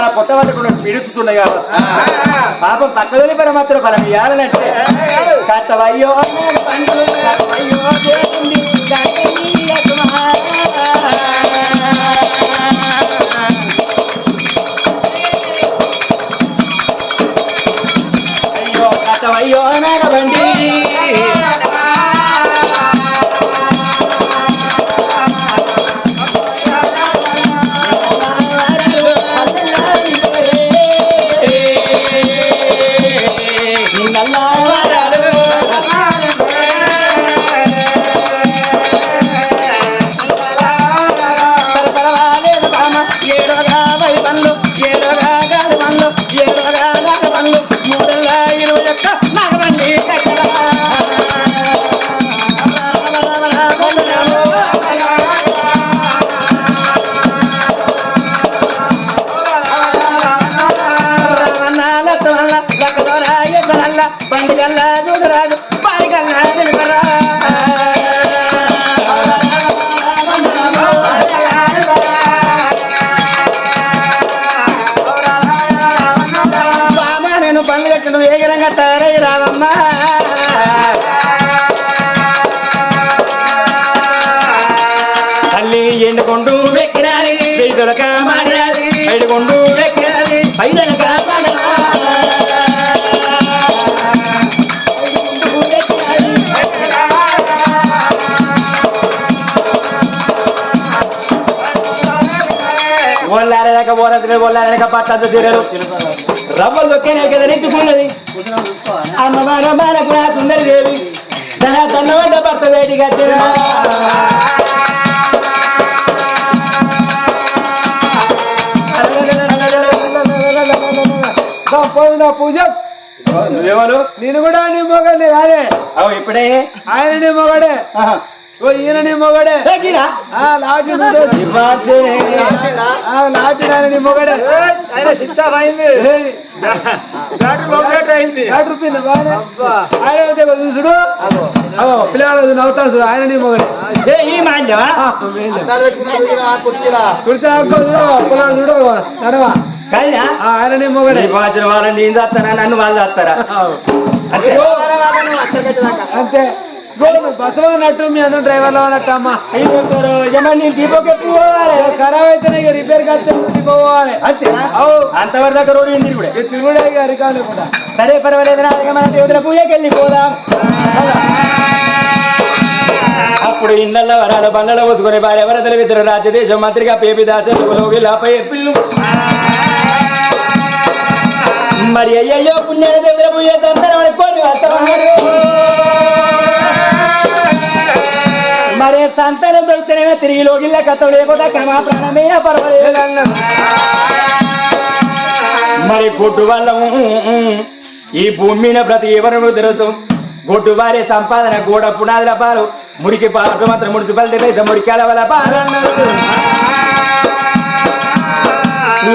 పొట్టవట్టుకుని పిడుతున్నాయి పాపం పక్క వెళ్ళిపోయిన మాత్రం మనం ఇవ్వాలంటే. కట్టవయ్యో. అయ్యో కట్టవయ్యో నాగబండి పాడిగల్లా నిలబరా బామా నేను పనులు కట్టడం ఏగరంగా తయారై రావమ్మా తల్లి ఎండుకొండు వెక్కిరాలి దొరక బయటకొండు వెక్కిరాలి. పైదనక ఒళ్ళారక పోరదులే ఒళ్ళారక పట్టద్దు తిరరు రవ్వలు దొక్కేనే కదా నెచ్చుకున్నది అమ్మ మన మనకు సుందరి దేవి. తన సన్నవంట భర్త వేటిగా పోయిన పూజ. నువ్వెవరు నేను కూడా నీ మొగడే అదే. అవు ఇప్పుడే. ఆయన నీ మొగడే. ఓ ఈయన నీ మొగడే గిరా? ఆ లాటి చూడు. ఆ లాటి ఆయన నీ మొగడే ఆయన సిస్టర్ అయింది. ఆయన అగో పిల్లగాడు నవ్వుతాడు చూడు ఆయన నీ మొగడే ఈ. కుర్చీలా? కుర్చీ ఆడుకో చూడు నడవా. ఆ, ఆయన నీ మొగడే వాళ్ళని నేను చేస్తానా? నన్ను వాళ్ళు చేస్తారా. అంతే. అంతే ఉన్నట్టు మీ అందరూ డ్రైవర్లో ఉన్నట్టు అమ్మా. యజమాని నేను దీపక్ ఎప్పుడు పోవాలి ఖరాబ్ అయితేనే ఇక రిపేర్ కడితే పోవాలి. అవు అంతవరకు దాకా రోడ్డు ఏంది కూడా. తిరుగుడే రికార్డు కూడా. సరే పర్వాలేదు మన దేవతల పూజకి వెళ్ళి పోదాం. అప్పుడు ఇళ్ళల్లో వరాలు బండలో పోసుకుని భార్య వరదల ఇద్దరు రాజ్యదేశం మంత్రిగా పేపి లాపై పిల్లు. మరి అయ్యయ్యో పుణ్యాల దేవతల పూజ సంతానం దొరికితేనే తిరిగి లోగిల్ల కథ లేకపోతే అక్కడ మా ప్రాణమే పర్వాలేదు. మరి గుడ్డు వల్ల ఈ భూమి మీద ప్రతి ఎవరు తిరుగుతాం గుడ్డు వారి సంపాదన గోడ పునాదుల పాలు మురికి పాలు మాత్రం మున్సిపాలిటీ పైస మురికాల వల్ల పాలు అన్నారు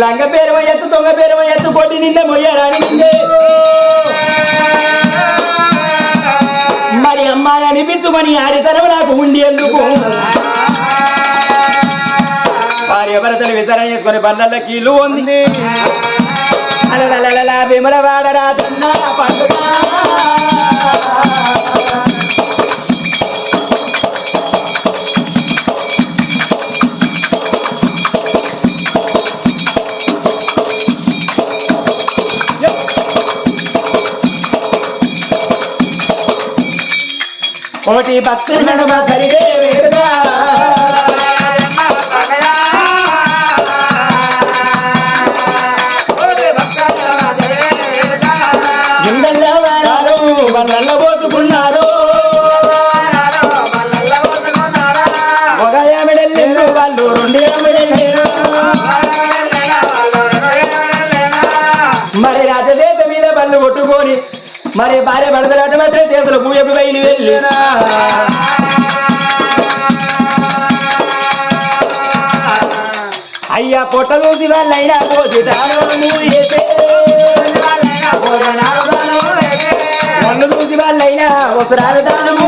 లంగ పేరు ఎత్తు దొంగ పేరు ఎత్తు కొట్టి నిన్న మొయ్యారాని నిందే మరి అమ్మాని అనిపించుమని ఆడితనం నాకు ఉండి ఎందుకు? వారి ఎవరితలు విచారణ చేసుకుని బండ్ల కీళ్ళు ఉంది అలలలలల విమల వాడరాజన్న పండుగ. కోటి భక్తుల నడుమ కలిగే వేడుగా బండ్లలో మరి భార్య భర్తలాట మాత్రం చేతులు పూజకు బయలు వెళ్ళినా అయ్యా పొట్ట చూసి వాళ్ళైనా పోసి దానము వేసే చూసి వాళ్ళైనా ఒకరాలు దానము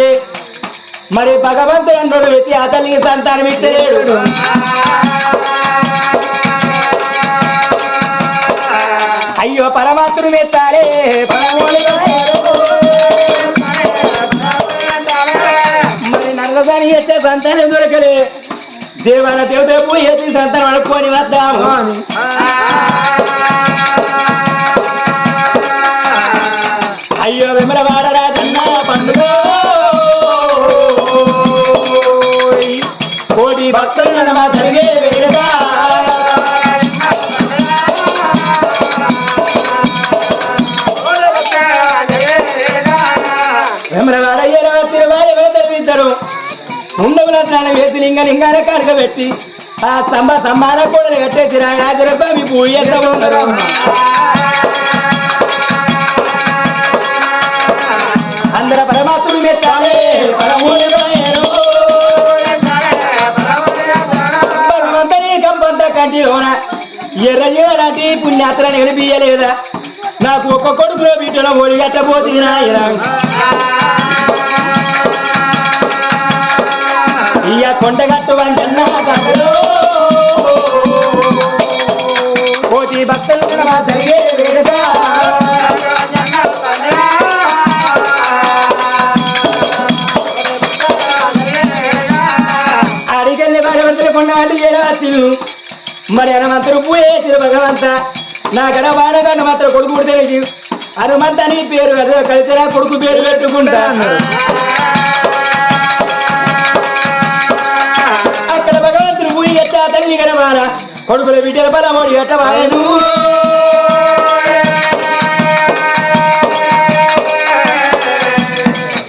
మనకి మరి భగవంతుడు అన్నోడు వచ్చి ఆ తల్లికి సంతానం ఇచ్చేయడు అయ్యో పరమాత్ముడు మెత్తాలే మరి నల్లదాని చేస్తే సంతానం దొరకలే. దేవాల దేవత పోయి చేసి సంతానం అడుక్కొని వద్దాము. ప్రాణం వేసి లింగ లింగాన కడక పెట్టి ఆ స్తంభ స్తంభాల కూడా కట్టేసి రాజరస్వామి పూజ అందర పరమాత్ముడు మెత్తాలే పరమూడి కంటిలోన ఎర్ర లాంటి పుణ్యాత్రని కనిపించలేదా? నాకు ఒక్క కొడుకులో బిడ్డలో ఓడి గట్టబోతుంది కొండగట్టు వంటన్న కంటలో కోటి భక్తులు నడమ జరిగే వేడుక అడిగల్ని భగవంతుడు కొండగట్టు చేరవచ్చు మరి హనుమంతుడు పూజ చేసిన భగవంత. నా గడ వాడగంట మాత్రం కొడుకు పుడితే హనుమంత అని పేరు కలిసిరా కొడుకు పేరు పెట్టుకుంటా. భగవంతుడు తల్లి గడమాన కొడుకుల బిడ్డల బలమోడి ఎట్టవాయను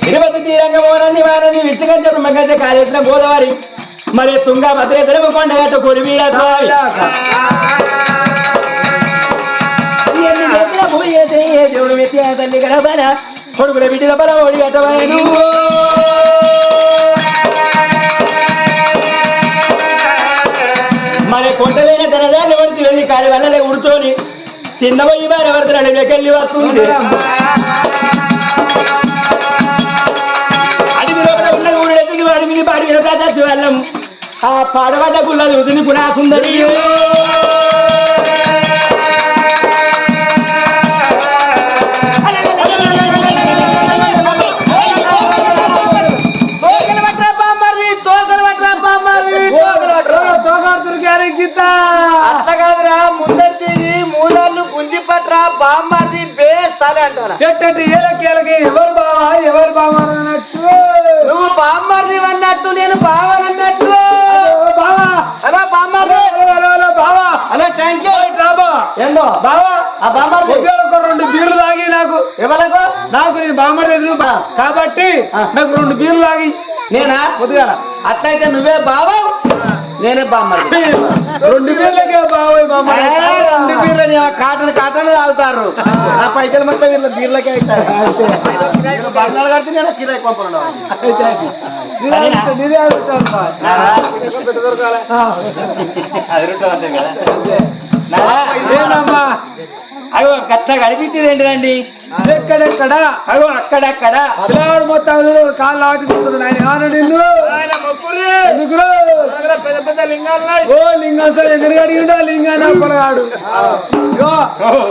తిరుపతి తీరంగ మోనంది విష్ణుగంజ బ్రహ్మగంజ కాళేశ్వర గోదావరి మరి తుంగ భద్రే తెలుగు దేవుడు గడపన కొడుకుల బిడ్డల బలమోడి ఎట్టవాయను కొండవైన దరదాన్ని వడిచి వెళ్ళి కాలి వల్లలే ఉడుతోని చిన్న పోయి వారు ఎవరితో అడవిలోకెళ్ళి వస్తుంది. అడవి లోపల ఉన్న ఊరెత్తుని అడవిని పాడిన ప్రదర్శ వెళ్ళం ఆ పాడవద్ద గుళ్ళ చూసింది పునా సుందరి మూలాళ్ళు గుంజి పట్రా బామ్మర్ది బేస్తాలే అంటారా? ఎట్టంటే ఏలకి ఏలకి. ఎవరు బావా? ఎవరు బావా అన్నట్టు. నువ్వు బామ్మర్ది అన్నట్టు నేను బావనన్నట్టు బావా? హలో బామ్మర్ది. బావా. హలో థ్యాంక్ యూ రాబా ఏందో? బావా ఆ బామ్మర్ది. రెండు బీర్లు తాగి నాకు. ఎవలకు? నాకు నేను బామ్మడి ఎదురు కాబట్టి. నాకు రెండు బీర్లు తాగి. నేనా? పొద్దుగాల అట్లయితే నువ్వే బావ? నేనే రెండు బామ్మడి రెండు బీర్లు నీ కాటన్ కాటన్ తాగుతారు. నా పైసలు మొత్తం వీళ్ళ బీర్లకే బంగారు కడితే నేను కిరాయి. ఏనమ్మా అగో గట్ల కనిపించేది ఏంటిదండి? ఎక్కడెక్కడ? అగో అక్కడక్కడ. పిల్లవాడు మొత్తం కాళ్ళు ఆటిపోతున్నాడు ఆయన నిన్ను? ఓ లింగం సార్ ఎక్కడ అడిగిండు? ఆ లింగాన్ని పొలగాడు ఇగో,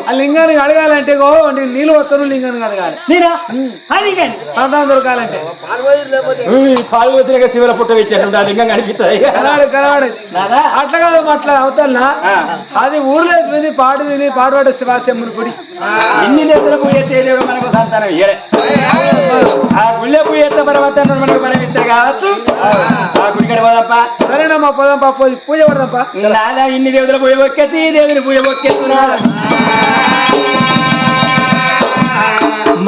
ఆ లింగానికి అడగాలంటే గో నేను నీళ్ళు వస్తాను లింగానికి అడగాలి. నేనా? అది కానీ సంతానం దొరకాలంటే. పాలు వచ్చినాక శివల పుట్ట పెట్టారు దాని ఇంకా కనిపిస్తుంది. కలవాడు కలవాడు అట్లా కాదు అట్లా అవుతా ఆ. అది ఊర్లో పాడు విని పాడువాడు శివాసెమ్మని గుడి ఎన్ని దేశాల చేయలేడు మనకు సంతానం. ఇయ్యలే ఆ గుళ్ళె పూజ చేస్తే పరమత్తాన్ని మనకు బలం ఇస్తారు కావచ్చు. ఆ గుడి కడ పోదప్ప. సరేనమ్మా పోదాం పా పోయి పూజ పడదాంపా. నాదా ఇన్ని దేవుల పూజ ఒక్కెత్తి ఈ దేవుని పూజ ఒక్కెత్తున్నా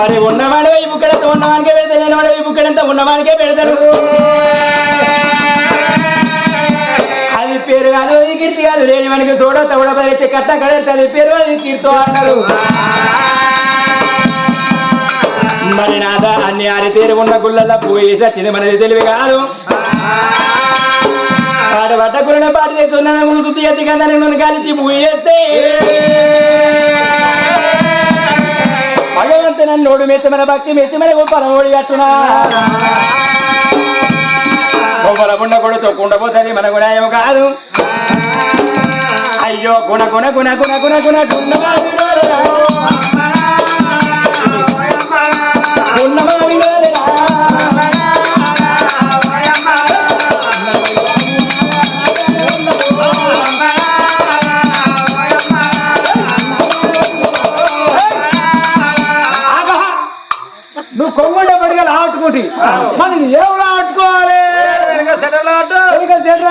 మరి ఉన్నవాడి వైపు కడితే ఉన్నవానికే పెడతాడు లేనివాడి వైపు కడితే ఉన్నవానికే పెడతాడు. అది పేరు కాదు అది కీర్తి కాదు. లేని మనకి చూడ తవుడ బలిచ్చే కట్ట కడేది పేరు అది కీర్తో అన్నారు మరి నాదా అన్ని ఆరి తీరు ఉన్న గుళ్ళల్లో పోయి సచ్చింది మనది తెలివి కాదు ఆడబడ్డ గురిన పాటు చేస్తున్నాను ముందు శుద్ధి చేసి కదా నేను కాలిచి పూజ చేస్తే భగవంతు మన మెత్తమైన భక్తి మెత్తమైన గొప్ప ఓడి కట్టునా కొమ్మల గుండ కొడుతూ కుండపోతుంది మన గుణాయం కాదు అయ్యో గుణ గుణ గుణ గుణ గుణ గుణ గుణమావిడోరా. నువ్వు కొంగుండే పడిగా ఆటుకుంటి. మనం ఏం ఆటుకోవాలి?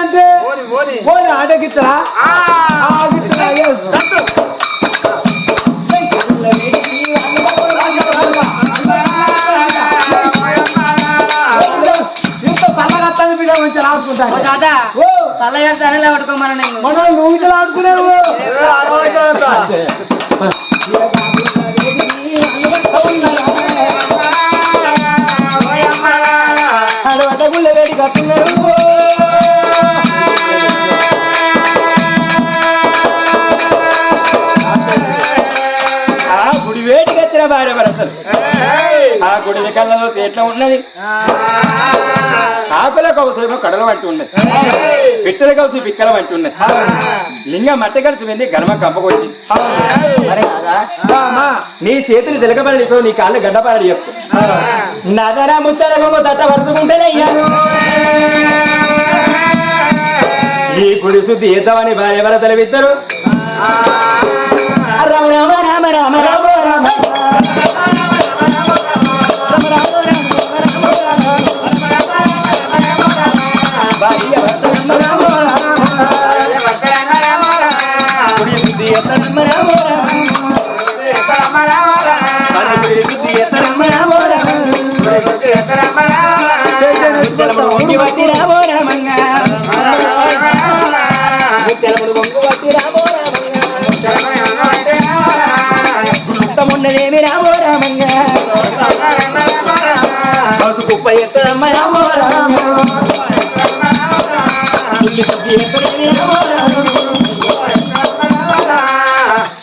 అంటే? పోనీ ఆటకిచ్చరా ఇంత దాదా ఓ తల తనలే పట్టుకోమని నేను మనం నువ్వు ఇట్లా ఆడుకునేవు అడవట గుళ్ళ వేడి కట్టున్నాడు ఆ గుడి వేడి కట్టిన భార్య భరతలు ఆ కళ్ళలో ఎట్లా ఉన్నది. ఆకుల కౌసేమో కడల వంటి ఉన్నది. పిట్టల కౌసి పిక్కల వంటి ఉన్నది. లింగం మట్ట గడిచిపోయింది వెంది గర్మ కంపకొచ్చి అరే నీ చేతులు తిలకబడి నీ కాళ్ళు గడ్డపారడి చేసుకో నదరా ముచ్చర తట్ట వరుసుకుంటేనయ్యాను ఈ గుడి శుద్ధి ఇద్దామని భార్య భరతలు ఇద్దరు రామ రామ రామ రామ రామ రామ.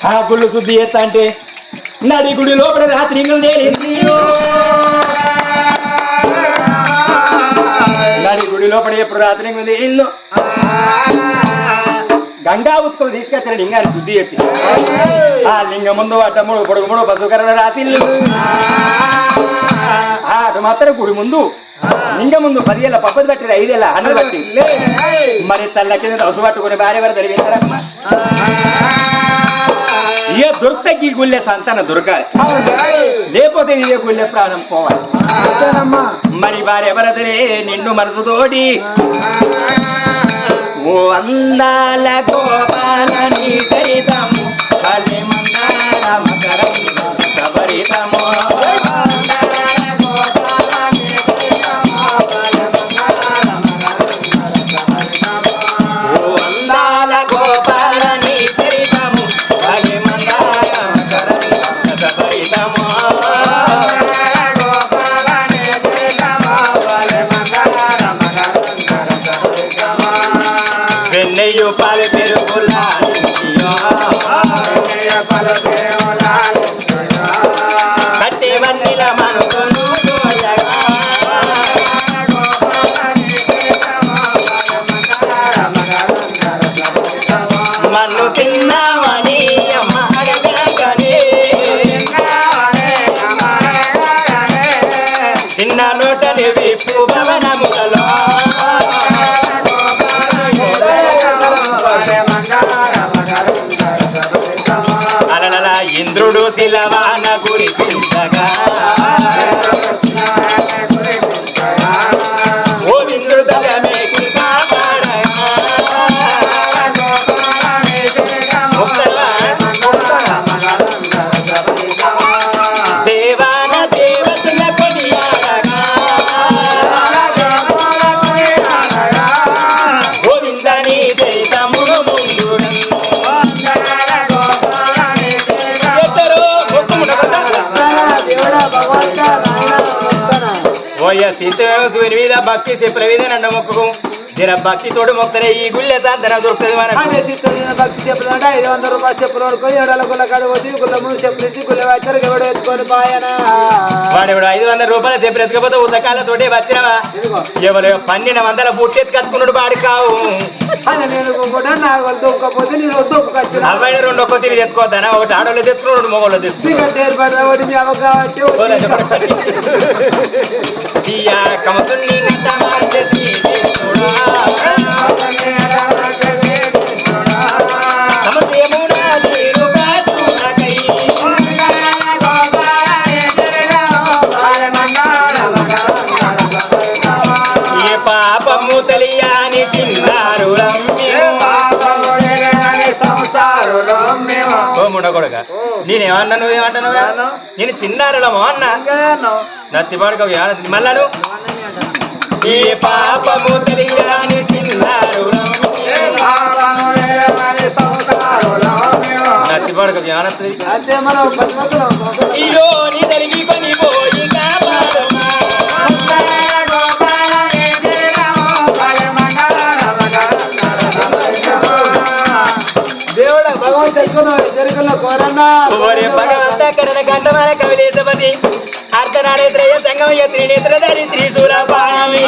ఆ గుళ్ళు శుద్ధి చేస్తా అంటే నడి గుడి లోపల రాత్రి నడి గుడి లోపల ఎప్పుడు రాత్రి ఇల్లు గంగా ఉత్కలు తీసుకొచ్చిన లింగాన్ని శుద్ధి చేసి. ఆ లింగం ముందు అడ్డముడు పొడుగుముడు పశుకరణ రాతిల్లు. ఆ అటు మాత్రం గుడి ముందు. లింగం ముందు పదివేల పప్పది పట్టిన ఐదేళ్ళ అన్నది పట్టి మరి తల్ల కింద దవస పట్టుకుని భార్య వారు తెలివించారమ్మా ఏ దొరికితే ఈ గుళ్ళే సంతానం దొరకాలి. లేకపోతే ఏ గుళ్ళే ప్రాణం పోవాలి. మరి వారెవరదలే నిన్ను మనసుతోటి ఓ అందాల గోపాల నీ చరితము భక్తి చెప్పుల మీద నండ మొక్కకు జర భక్తి తోడు మొక్కలే ఈ గుళ్ళే తాంతన దొరుకుతుంది చిత్తూరు భక్తి చెప్పులు అంటే ఐదు వందల రూపాయలు చెప్పులు కొనుక్కొని ఏడాల గుల్ల కాడ పోతే గుల్ల ముందు చెప్పులు ఇచ్చి గుల్ల వచ్చారు ఎవడు ఎత్తుకొని పాయనా. వాడు ఇప్పుడు ఐదు వందల రూపాయలు చెప్పి ఎత్తుకపోతే ఉదకాలతోటి వచ్చినవా ఎవరు పన్నెండు వందల బుట్టి ఎత్తుకచ్చుకున్నాడు వాడు కావు. అది నేను కూడా నాకు వాళ్ళు దొక్కకపోతే నేను దొక్కచ్చిన అబ్బాయి రెండు ఒక్క తిరిగి తెచ్చుకోవద్దానా? ఒకటి ఆడోళ్ళు తెచ్చుకున్నాడు టికెట్ ఏర్పడిన ఒకటి మీ కాబట్టి ఒకటి ఇయ్యా కమసుని నిండా మార్చేసి తీసుకురా. సమసేమునా తీరుగా చూడకై. ఏ పాపము తెలియని చిన్నారు ఓ. ముండకొడక నేనేమన్నా నువ్వేమంటున్నావు నేను? చిన్నారులమో అన్నా? నత్తిపాడుకో మళ్ళాను ఏ పాపము తెలియని చిన్నారు నత్తిపాడుకో జ్ఞానత్తి అంతే మనం పది మందులు ఇలో నీ తరిగి కొని పోయి ఓరే భగవంత కరణ కంఠమాల కవిలేశపతి అర్ధనారేత్రయ సంగమయ త్రినేత్ర ధరి త్రిశూలపాణమి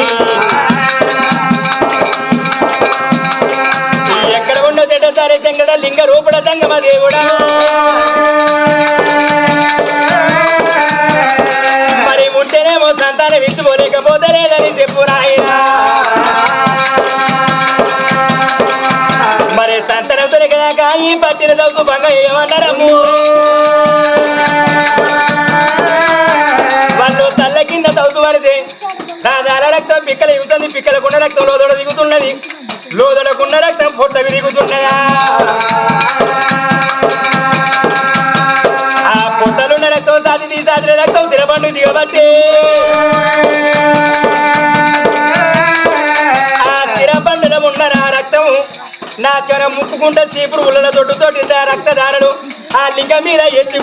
ఎక్కడ ఉండో చెడ్డ సరే చెంగడ లింగ రూపడ సంగమ దేవుడా. మరి ఉంటేనేమో సంతానం ఇచ్చుకోలేకపోతే లేదని చెప్పు ఈ పట్టిన దౌసు భంగ ఏమన్నారమ్ము? వాళ్ళు తల్ల కింద దౌసు పడితే దాదాల రక్తం పిక్కల ఇగుతుంది పిక్కలకున్న రక్తం లోదడ దిగుతున్నది. లోదొడకున్న రక్తం పొట్ట విరుగుతున్నదా ఆ పొట్టలున్న రక్తం సాతి తీసాదిన రక్తం తిరబండు దిగబట్టే. నా కన ముక్కుకుంటే చీపురు ఉళ్ళ తొట్టుతోటి ఆ రక్తధారలు ఆ లింగ మీద ఎత్తి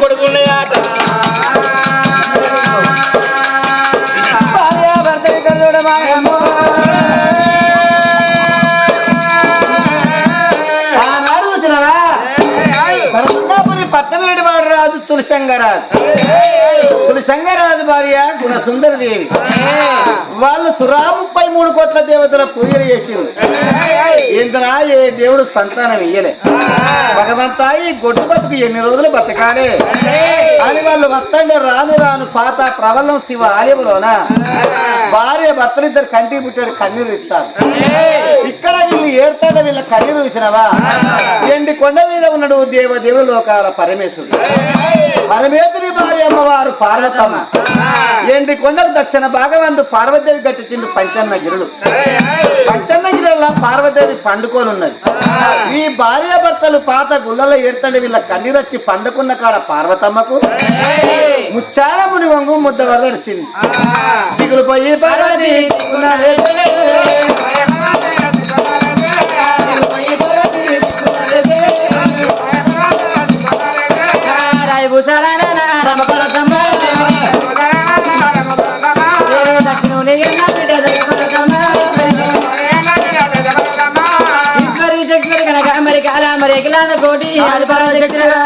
భరతపురి పచ్చమేడి వాడు రాజు తులసంగరాజు తులసంగరాజు భార్య గుణసుందర దేవి వాళ్ళు తురా ముప్పై మూడు కోట్ల దేవతల పూజలు చేసిరు ఇంద్రా ఏ దేవుడు సంతానం ఇయ్యలే. భగవంతా ఈ గొడ్డు బతుకు ఎన్ని రోజులు బతకాలే? అని వాళ్ళు వత్తండి రాను రాను పాత ప్రబలం శివ ఆలయంలోన భార్య భర్తలిద్దరు కంటికి పుట్టాడు కన్నీరు ఇస్తారు. ఇక్కడ వీళ్ళు ఏడతాడ వీళ్ళ కన్నీరు ఇచ్చినవా ఎండి కొండ మీద ఉన్నాడు దేవదేవుడు లోకాల పరమేశ్వరుడు. పరమేశ్వరి భార్య అమ్మవారు పార్వతమ్మ. ఎండి కొండకు దక్షిణ భాగమందు పార్వతీదేవి కట్టించిండు పంచన్న గిరుడు పంచన్న గిరుల పార్వతీదేవి పండుకొని ఉన్నది ఈ భార్య భర్తలు పాత గుళ్ళలో ఏడుతండి వీళ్ళ కన్నీరొచ్చి పండుకున్న కాడ పార్వతమ్మకు ముచ్చాల ముని వంగు ముద్ద వరదడిచింది దిగులు పోయి పార్వతి దిగునాలే. మరి కాల మరి ఎగిలాన కోటి పరమ శక్తిగా